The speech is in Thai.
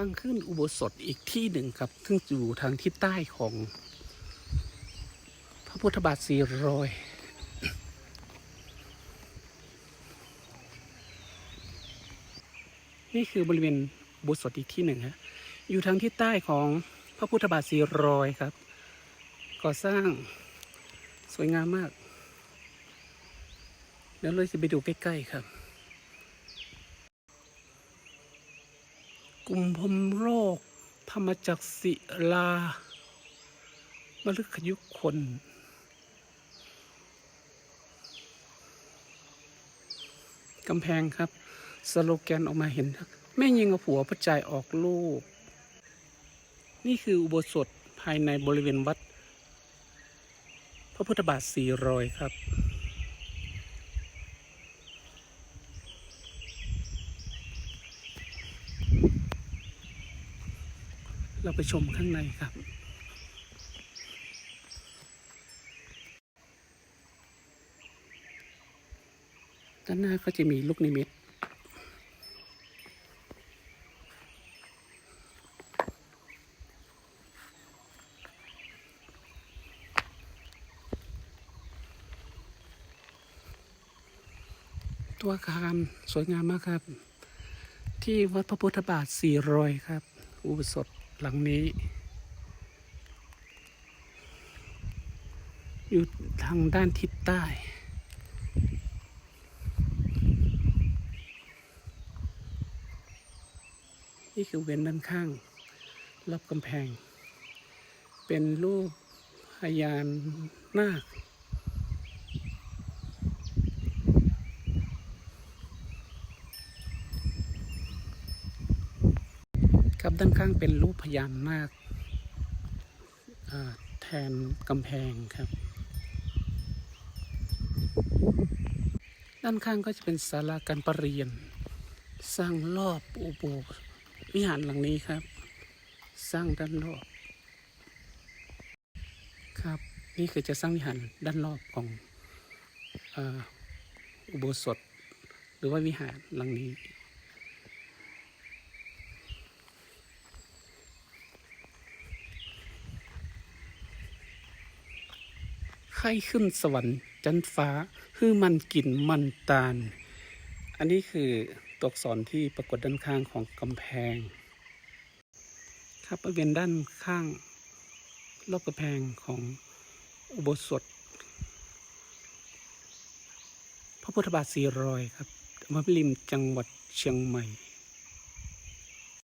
ทางขึ้นอุโบสถอีกที่หนึ่งครับ ซึ่งอยู่ทางทิศใต้ของ พระพุทธบาทสี่รอยนี่คือบริเวณอุโบสถอีกที่หนึ่งฮะ อยู่ทางทิศใต้ของพระพุทธบาทสีรอยครับ ก่อสร้างสวยงามมาก เดี๋ยวเราจะไปดูใกล้ ๆ ครับ กลุ่มพมโรคธรรมจักศิลามฤคยุคน กำแพงครับ สโลแกนออกมาเห็นครับแม่ยิงกับผัวพระจายออกลูก นี่คืออุโบสถภายในบริเวณวัด พระพุทธบาทสี่รอยครับ เราไปชมข้างในครับ ด้านหน้าก็จะมีลูกนิมิตตัวอาคารสวยงามมากครับ ที่วัดพระพุทธบาทสี่รอยครับ อุโบสถ หลังนี้ อยู่ทางด้านทิศใต้นี่คือเว้นด้านข้างรอบกำแพง เป็นรูปพญานาค ครับด้านข้างเป็นรูปพญานาคแทนกำแพงครับ ด้านข้างก็จะเป็นศาลาการประเรียน สร้างรอบอุโบสถวิหารหลังนี้ครับ สร้างด้านรอบครับ นี่คือจะสร้างวิหารด้านรอบของออุโบสถ หรือว่าวิหารหลังนี้ ไข้ขึ้นสวรรค์จันฟ้าฮือมันกินมันตาล อันนี้คือตัวอักษรที่ปรากฏด้านข้างของกำแพง ครับบริเวณด้านข้างรอบกำแพงของอุโบสถ พระพุทธบาทสีรอยครับอำเภอพิริมจังหวัดเชียงใหม่